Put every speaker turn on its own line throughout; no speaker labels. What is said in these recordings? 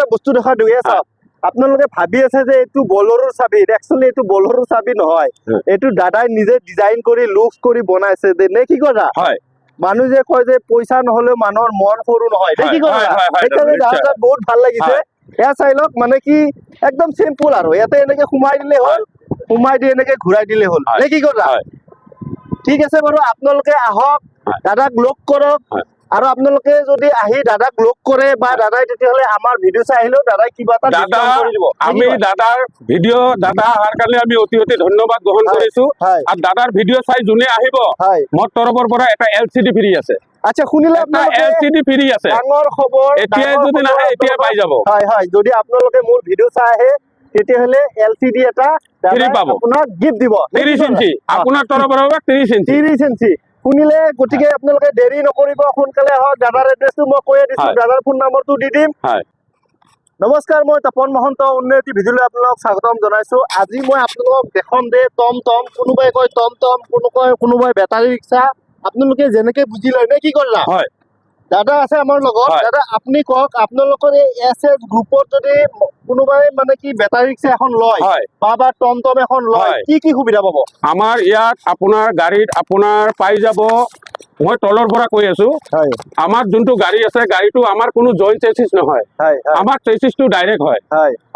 এটা বস্তু দেখা দিওঁ এয়া চাওক আপোনালোকে ভাবি আছে যে এইটো বলৰৰ চাবি একচুৱেলি এইটো বলৰৰ চাবি নহয়।
হয়।
এইটো দাদাই নিজে ডিজাইন কৰি লুকছ কৰি বনাইছে নে কি কথা?
হয়।
মানুহ যে কয় যে পইচা নহলেও মানুহৰ মন সৰু নহয়। নে কি কথা? সেইকাৰণে। বহুত ভালো লাগিছে। এয়া চাই লওক মানে কি একদম চিম্পুল আৰু। ইয়াতে এনেকে সোমাই দিলে হ'ল। সোমাই দি এনেকে ঘূৰাই দিলে হ'ল। নে কি কথা। ঠিক আছে বাৰু আপোনালোকে আহক। দাদাক লগ কৰক। আৰু আপোনালোকে যদি আহি দাদাক লগ কৰে বা দাদাই তেতিয়াহ'লে আমাৰ ভিডিঅ' চাই আহিলেও দাদাই কিবা এটা
দাদা আমি? দাদাৰ ভিডিঅ' দাদা অহাৰ কাৰণে আমি অতি অতি ধন্যবাদ গ্ৰহণ। কৰিছো। আৰু দাদাৰ ভিডিঅ' চাই যোনে আহিব মোৰ তৰফৰ পৰা এটা এল চি ডি ফ্ৰী আছে।
আচ্ছা শুনিলে
এটা
আপোনালোকে
এল চি ডি ফ্ৰী আছে।
ডাঙৰ খবৰ
এতিয়াই যদি নাহে এতিয়াই পাই যাব।
হয় হয় যদি আপোনালোকে মোৰ ভিডিঅ' চাই আহে তেতিয়াহ'লে এল চি ডি এটা
পাব।
আপোনাক গিফ্ট দিব।
ত্ৰিশ ইঞ্চি। আপোনাৰ তৰফৰ পৰা ত্ৰিশ ইঞ্চি।
ত্ৰিশ ইঞ্চি। শুনিলে গতিকে আপোনালোকে দেৰি নকৰিব সোনকালে আহক দাদাৰ এড্ৰেছটো মই কৈয়ে দিছো। দাদাৰ ফোন নম্বৰটো দি দিম। নমস্কাৰ মই তপন মহন্ত উন্নতি ভিডিঅ'লৈ আপোনালোকক স্বাগতম জনাইছো। আজি মই আপোনালোকক দেখাম দে টম টম কোনোবাই কয় টম টম কোনো কয় কোনোবাই বেটাৰী ৰিক্সা আপোনালোকে যেনেকে বুজি লয় নে কি কৰিলা?
হয়।
দাদা আছে আমাৰ লগত। দাদা আপুনি কওক আপোনালোকৰ এই এছ এছ গ্ৰুপত যদি কোনোবাই মানে কি বেটাৰী ৰিক্সা এখন লয় বা বা টম টম এখন লয় কি কি সুবিধা পাব?
আমাৰ ইয়াত আপোনাৰ গাড়ীত আপোনাৰ পাই যাব মই তলৰ পৰা কৈ আছো। আমাৰ যোনটো গাড়ী আছে গাড়ীটো আমাৰ কোনো জইণ্ট চেচিছ নহয়। আমাৰ চেচিছটো ডাইৰেক্ট হয়।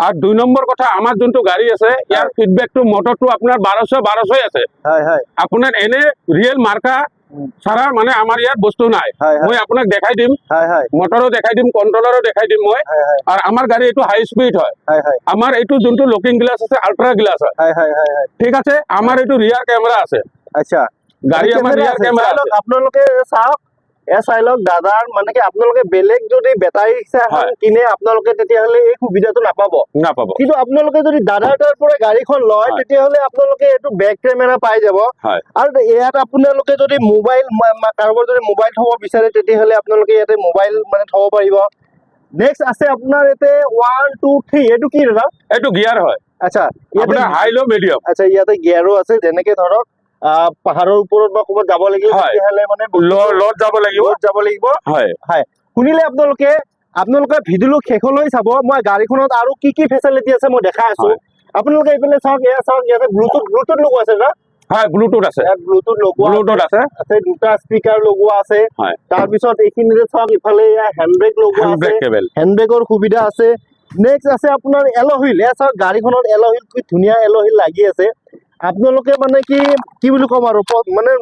আৰু দুই নম্বৰ কথা আমাৰ যোনটো গাড়ী আছে ইয়াৰ ফিডবেকটো মটৰটো আপোনাৰ বাৰশ বাৰশই আছে। আপোনাৰ এনে ৰিয়েল মাৰ্কা ছাড়া মানে আমাৰ ইয়াত বস্তু নাই। মই আপোনাক দেখাই দিম। মটৰো দেখাই দিম কণ্ট্ৰলাৰো দেখাই দিম মই। আৰু আমাৰ গাড়ী এইটো হাই স্পীড হয়। আমাৰ এইটো যোনটো লুকিং গ্লাছ আছে আল্ট্ৰা গ্লাছ হয়। ঠিক আছে? আমাৰ এইটো ৰিয়াৰ কেমেৰা আছে।
আচ্ছা।
গাড়ী আমাৰ ৰিয়াৰ। কেমেৰা
আপোনালোকে চাওক। এ চাই লওক দাদাৰ মানে কি আপোনালোকে বেলেগ যদি বেটাৰী ৰিক্সা এখন। কিনে আপোনালোকে তেতিয়াহ'লে এই সুবিধাটো নাপাব।
নাপাব।
কিন্তু আপোনালোকে যদি দাদাৰ তাৰ পৰা গাড়ীখন লয়। তেতিয়াহ'লে আপোনালোকে এইটো বেক কেমেৰা পাই যাব। আৰু ইয়াত আপোনালোকে যদি মোবাইল কাৰোবাৰ যদি মোবাইল থব বিচাৰে তেতিয়াহ'লে আপোনালোকে ইয়াতে মোবাইল মানে থব পাৰিব। নেক্সট আছে আপোনাৰ ইয়াতে ওৱান টু থ্ৰী এইটো কি দাদা?
এইটো গিয়াৰ হয়।
আচ্ছা ইয়াতে
হাই ল' মিডিয়াম
আচ্ছা ইয়াতে গিয়াৰো আছে। যেনেকে ধৰক পাহাৰৰ ওপৰত বা ক'ৰবাত যাব লাগিব তেতিয়াহ'লে মানে
লত যাব লাগিব।
যাব লাগিব।
হয়।
হয়। শুনিলে আপোনালোকে আপোনালোকে ভিডিঅ'টো শেষলৈ চাব। মই গাড়ীখনত আৰু কি কি ফেচিলিটি আছে মই দেখাই আছো। আপোনালোকে এইফালে চাওক এয়া চাওক ইয়াতে ব্লুটুথ ব্লুটুথ লগোৱা আছে না?
হয় ব্লুটুথ আছে।
ব্লুটুথ লগোৱা
ব্লুটুথ আছে।
আছে। দুটা স্পীকাৰ লগোৱা আছে। তাৰপিছত এইখিনিতে চাওক ইফালে এয়া হেণ্ড লগোৱা আছে।
ব্ৰেক কেবল
হেণ্ড ব্ৰেকৰ সুবিধা আছে। নেক্সট আছে আপোনাৰ এল'হিল এয়া চাওক গাড়ীখনত এল'হিল কি ধুনীয়া এল'হিল লাগি আছে। আপোনালোকে মানে কি কি বুলি ক'ম আৰু মানে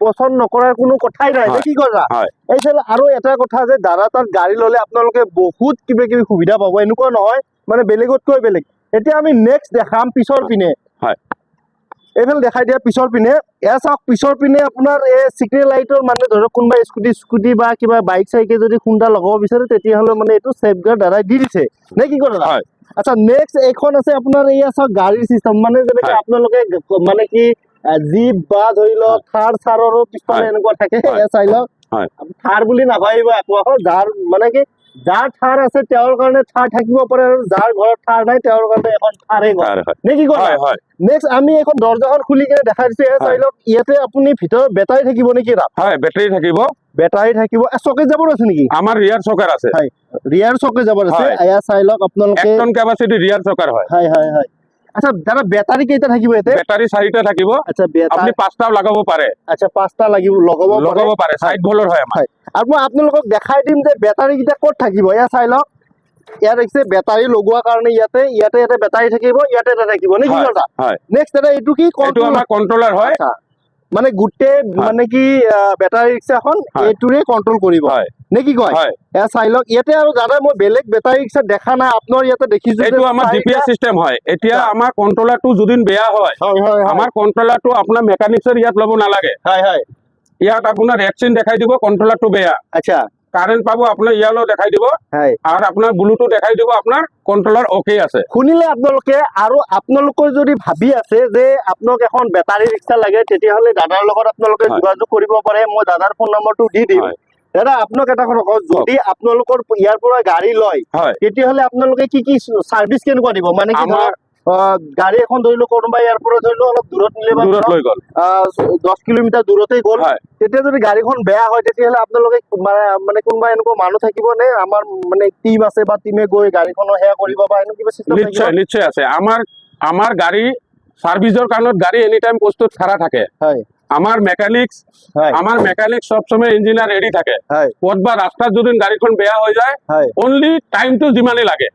পচন্দ নকৰাৰ কোনো কথাই নাই কি
হয়।
এইফালে আৰু এটা কথা যে দাদা তাত গাড়ী ল'লে আপোনালোকে বহুত কিবা কিবি সুবিধা পাব এনেকুৱা নহয় মানে বেলেগতকৈ বেলেগ। এতিয়া আমি নেক্সট দেখাম পিছৰ পিনে। এইফালে দেখাই দিয়া পিছৰ পিনে। এয়া চাওক পিছৰ পিনে আপোনাৰ এই চিগনেল লাইটৰ মানে ধৰক কোনোবা স্কুটি স্কুটি বা কিবা বাইক চাইকে যদি খুন্দা লগাব বিচাৰে তেতিয়াহ'লে মানে এইটো ছেফ গাৰ্ড দাদাই দি দিছে। নে কি কৰে দাদা
হয়।
আচ্ছা নেক্সট এইখন আছে আপোনাৰ এয়া চাওক গাড়ীৰ চিষ্টেম মানে যেনেকে। আপোনালোকে মানে কি জীপ বা ধৰি লওক থাৰ চাৰৰো পিছফালে। এনেকুৱা থাকে। এয়া চাই লওক থাৰ বুলি নাভাবিব একো যাৰ মানে কি যাৰ থাৰ আছে তেওঁৰ কাৰণে থাৰ থাকিব পাৰে আৰু যাৰ ঘৰত থাৰ নাই তেওঁৰ কাৰণে এখন ঘৰ।
হয়।
নে কি কয় নেক্সট আমি এখন দৰ্জাখন খুলি কিনে দেখাই দিছো চাই লওক ইয়াতে আপুনি ভিতৰত বেটাৰী থাকিব নেকি
হয় বেটাৰী থাকিব।
বেটাৰী থাকিব। চকে যাবৰ আছে নেকি?
আমাৰ ৰিয়াৰ চকাৰ আছে।
হয় ৰিয়াৰ চকে যাবৰ আছে। এয়া চাই লওক আপোনালোকে
কেপাচিটি ৰিয়াৰ চকাৰ হয়।
হয় হয় হয়। আচ্ছা দাদা বেটাৰী কেইটা থাকিব ইয়াতে?
বেটাৰী চাৰিটা থাকিব।
আচ্ছা
আপুনি পাঁচটাও লগাব পাৰে।
আচ্ছা পাঁচটা লাগিব লগাব
লগাব পাৰে চাইড ভলৰ হয় আমাৰ।
আৰু মই আপোনালোকক দেখাই দিম যে বেটাৰী কেইটা ক'ত থাকিব। এয়া চাই লওক। ইয়াত দেখিছে বেটাৰী লগোৱাৰ কাৰণে ইয়াতে ইয়াতে ইয়াতে বেটাৰী থাকিব ইয়াতে এটা থাকিব। নে কি
হয়,
কথা?
হয়।
নেক্সট দাদা এইটো কি?
আমাৰ কণ্ট্ৰলাৰ হয়।
আচ্ছা। মানে গোটেই মানে কি বেটাৰী ৰিক্সাখন
হয়।
এইটোৰে কণ্ট্ৰল কৰিব।
হয়।
নে কি কয়? এয়া চাই লওক। ইয়াতে আৰু দাদা মই বেলেগ বেটাৰী ৰিক্সা দেখা নাই। আপোনাৰ ইয়াতে দেখিছো
এইটো আমাৰ জিপিএছ চিষ্টেম হয়। এতিয়া। আমাৰ কণ্ট্ৰলাৰটো যদি বেয়া হয় আমাৰ কণ্ট্ৰলাৰটো আপোনাৰ মেকানিক্সৰ ইয়াত ল'ব নালাগে।
হয় হয়।
ইয়াত আপোনাৰ ৰেকচিন দেখাই দিব কণ্ট্ৰলাৰটো বেয়া।
আচ্ছা।
কাৰেণ্ট পাব আপোনাৰ ইয়ালৈ দেখাই দিব। আৰু আপোনাৰ ব্লুটুথ দেখাই দিব আপোনাৰ কণ্ট্ৰলাৰ অ'কে আছে।
শুনিলে আপোনালোকে আৰু আপোনালোকৰ যদি ভাবি আছে যে আপোনাক এখন বেটাৰী ৰিক্সা লাগে তেতিয়াহ'লে দাদাৰ লগত আপোনালোকে। যোগাযোগ কৰিব পাৰে। মই দাদাৰ ফোন নম্বৰটো দি দিম। দাদা আপোনাক এটা কথা কওঁ যদি আপোনালোকৰ ইয়াৰ পৰা গাড়ী লয় তেতিয়াহ'লে আপোনালোকে কি কি চাৰ্ভিচ কেনেকুৱা দিব? মানে কি গাড়ী এখন ধৰি লওক কোনোবা ইয়াৰ পৰা ধৰি লওক অলপ দূৰত নিলে বা
দূৰত লৈ গ'ল।
দহ কিলোমিটাৰ দূৰতেই গ'ল
হয়।
তেতিয়া যদি গাড়ীখন বেয়া হয় তেতিয়াহ'লে আপোনালোকে মানে- মানে কোনোবা এনেকুৱা মানুহ থাকিব নে আমাৰ মানে টিম আছে বা টিমে গৈ গাড়ীখনৰ সেয়া কৰিব বা এনেকুৱা কিবা চিষ্টেম
নিশ্চয় নিশ্চয় আছে। আমাৰ আমাৰ গাড়ী সার্ভিসের কারণে গাড়ি এনি টাইম প্রস্তুত খাড়া থাকে।
হয়।
আমার মেকানিক্স
হয়।
আমার মেকানিক সবসময় ইঞ্জিনিয়ার রেডি থাকে।
হয়।
পথ বা রাস্তাত যদি গাড়ীখন বেয়া হৈ যায় অনলি টাইমটো যিমানেই লাগে।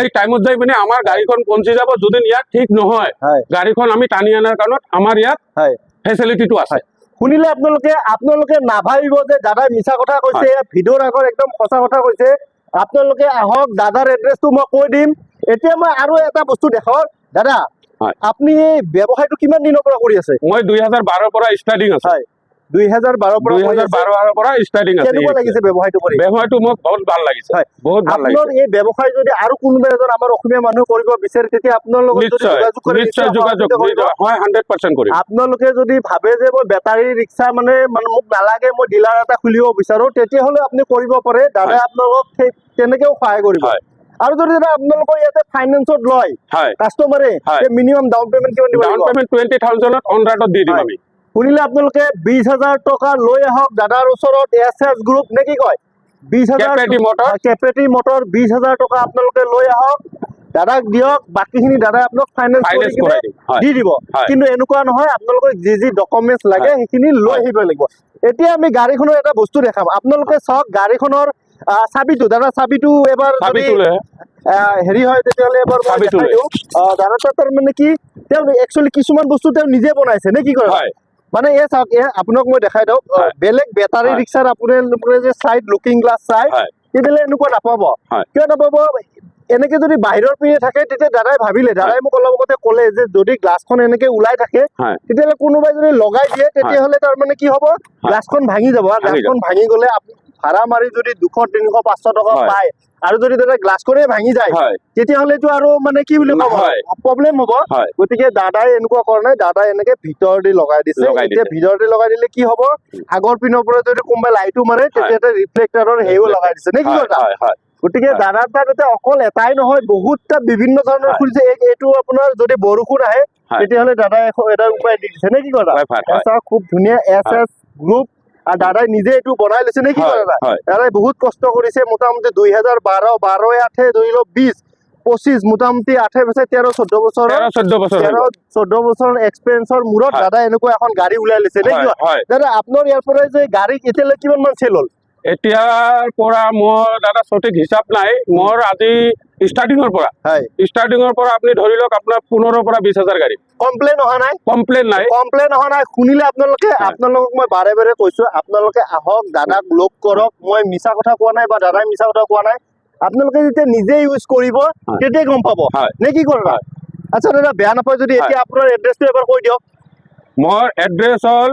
এই টাইমত যাই পিনে আমাৰ গাড়ীখন পঞ্চি যাব যদি ইয়াত ঠিক নহয়।
হয়।
গাড়ীখন আমি টানি অনাৰ কাৰণত আমাৰ ইয়াত
হয়।
ফেচিলিটিটো আছে।
শুনিলে আপোনালোকে আপোনালোকে নাভাবিব যে দাদাই মিছা কথা কৈছে ভিডিঅ'ৰ আগত একদম সঁচা কথা কৈছে। আপোনালোকে আহক দাদাৰ এড্ৰেছটো মই কৈ দিম। এতিয়া মই আৰু এটা বস্তু দেখাওক দাদা
হয়।
আপুনি এই ব্যৱসায়টো কিমান দিনৰ পৰা কৰি আছে?
মই দুই হাজাৰ বাৰৰ পৰা ষ্টাৰ্টিং আছে।
হয়। দুই হাজাৰ বাৰৰ পৰা
দুই
কৰি
হাজাৰ
আছে।
বাৰৰ পৰা ষ্টাৰ্টিং আছে।
কেনেকুৱা লাগিছে ব্যৱসায়টো কৰি?
ব্যৱসায়টো মোক বহুত ভাল লাগিছে।
হয়।
বহুত ভাল
আপোনাৰ
লাগিছে।
এই ব্যৱসায় যদি আৰু কোনোবা এজন আমাৰ অসমীয়া মানুহ কৰিব বিচাৰে তেতিয়া আপোনাৰ লগত যদি
নিশ্চয়।
যোগাযোগ কৰে
নিশ্চয়
নিশ্চয়
যোগাযোগ
সহযোগিতা কৰিব।
হয় হাণ্ড্ৰেড পাৰ্চেণ্ট কৰিম।
আপোনালোকে যদি ভাবে যে মই বেটাৰী ৰিক্সা মানে মানে মোক নালাগে মই ডিলাৰ এটা খুলিব বিচাৰো তেতিয়াহ'লে আপুনি কৰিব পাৰে। দাদাই। আপোনালোকক সেই তেনেকেও সহায় কৰিব।
হয়।
আৰু যদি দাদা আপোনালোকৰ ইয়াতে ফাইনেন্সত লয় কাষ্টমাৰে মিনিমাম ডাউন পেমেণ্ট কিমান দিব
ডাউন পেমেণ্ট টুৱেণ্টি থাউজেণ্ডত অন ৰাইটত দি দিম আমি।
শুনিলে আপোনালোকে বিশ হাজাৰ টকা লৈ আহক দাদাৰ ওচৰত এছ এছ গ্ৰুপ নে কি কয়? বিশ হাজাৰ
কেপেটি মটৰ
বিশ হাজাৰ টকা আপোনালোকে লৈ আহক। দাদাক দিয়ক বাকীখিনি দাদাই আপোনাক ফাইনেন্স দি দিব। কিন্তু এনেকুৱা নহয় আপোনালোকক যি যি ডকুমেণ্টছ লাগে সেইখিনি লৈ আহিব লাগিব। এতিয়া আমি গাড়ীখনৰ এটা বস্তু দেখাম। আপোনালোকে চাওক গাড়ীখনৰ চাবিটো দাদা চাবিটো এবাৰ।
আহ,
হেৰি হয় তেতিয়াহ'লে এবাৰ মই
চাবিটো
দেখাই
লৈ।
দিওঁ। আহ, দাদা তাৰ মানে কি তেওঁ একচুৱেলি কিছুমান বস্তু তেওঁ নিজে বনাইছে নে কি কৰে? মানে এই চাওক এই আপোনাক মই দেখাই দিওঁ। বেলেগ বেটাৰী। ৰিক্সাৰ আপোনালোকে যে চাইড লুকিং গ্লাছ চাই সেইবিলাক এনেকুৱা নাপাব। কিয় নাপাব? এনেকে যদি বাহিৰৰ পিনে থাকে তেতিয়া দাদাই ভাবিলে দাদাই মোক অলপ আগতে ক'লে যে যদি গ্লাছখন এনেকে ওলাই থাকে তেতিয়াহ'লে কোনোবাই যদি লগাই দিয়ে তেতিয়াহ'লে তাৰ মানে কি হ'ব? গ্লাছখন ভাঙি যাব। গ্লাছখন ভাঙি গ'লে ভাড়া মাৰি যদি দুশ তিনিশ পাঁচশ টকা। পায় আৰু যদি দাদা গ্লাছখনে ভাঙি যায় তেতিয়াহ'লেতো আৰু মানে কি বুলি ক'ব। প্ৰব্লেম হ'ব। গতিকে দাদাই এনেকুৱা কৰা নাই দাদাই এনেকে ভিতৰ দি লগাই দিছে। এতিয়া। ভিতৰ দি লগাই দিলে কি হ'ব? আগৰ পিনৰ পৰা যদি কোনোবাই লাইটো মাৰে তেতিয়া ৰিফ্লেক্টাৰৰ হেৰিও লগাই দিছে। নে কি কথা? গতিকে। দাদাৰ তাত এতিয়া অকল এটাই নহয় বহুতটা বিভিন্ন ধৰণৰ। খুলিছে এই- এইটো আপোনাৰ যদি বৰষুণ আহে। তেতিয়াহ'লে দাদাই এটা উপায় দি দিছে। নে কি কথা? খুব ধুনীয়া এছ এছ গ্ৰুপ আৰু দাদাই নিজে এইটো বনাই লৈছে নে কি
হয়,
দাদাই বহুত কষ্ট কৰিছে মোটামুটি দুই হাজাৰ বাৰ বাৰই আঠে ধৰি লওক বিশ পঁচিশ মোটামুটি আঠে বছৰ তেৰ চৈধ্য
বছৰ চৈধ্য বছৰ
তেৰ। চৈধ্য বছৰ এক্সপেৰিয়েঞ্চৰ মূৰত। দাদা এনেকুৱা এখন গাড়ী ওলাই লৈছে নে কি কথা?
হয়
দাদা আপোনাৰ ইয়াৰ পৰাই যে গাড়ী এতিয়ালৈ কিমান মান চেল হ'ল
এতিয়াৰ পৰা মোৰ দাদা সঠিক হিচাপ নাই। মোৰ আজি ষ্টাৰ্টিঙৰ পৰা। ষ্টাৰ্টিঙৰ পৰা আপুনি ধৰি লওক আপোনাৰ পোন্ধৰৰ পৰা বিশ হাজাৰ গাড়ী।
কমপ্লেইন অহা নাই?
কমপ্লেইন নাই।
কমপ্লেইন অহা নাই। শুনিলে আপোনালোকে আপোনালোকক মই বাৰে বাৰে কৈছো আপোনালোকে আহক দাদাক লগ কৰক। মই মিছা কথা কোৱা নাই বা দাদাই মিছা কথা কোৱা নাই। আপোনালোকে যেতিয়া নিজে ইউজ কৰিব তেতিয়াই গম পাব। নে কি কৰা আচ্ছা দাদা বেয়া নাপায় যদি এতিয়া আপোনাৰ এড্ৰেছটো এবাৰ কৈ দিয়ক।
মোৰ এড্ৰেছ হ'ল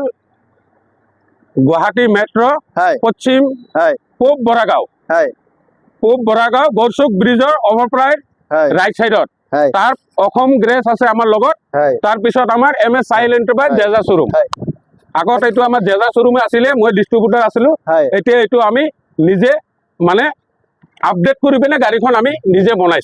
গুৱাহাটী মেট্ৰ' পশ্চিম পূব বৰাগাঁও পূব বৰাগাঁও গৌচুক ব্ৰিজৰ অভাৰপ্ৰাইড ৰাইট চাইডত তাৰ অসম গ্ৰেছ আছে আমাৰ লগত। তাৰপিছত আমাৰ এম এছ চাইল এণ্টাৰপ্ৰাইজ জেজা শ্বৰুম আগত এইটো আমাৰ জেজা শ্বৰুমে আছিলে মই ডিষ্ট্ৰিবিউটাৰ আছিলো। এতিয়া এইটো আমি নিজে মানে আপডেট কৰি পিনে গাড়ীখন আমি নিজে বনাইছো।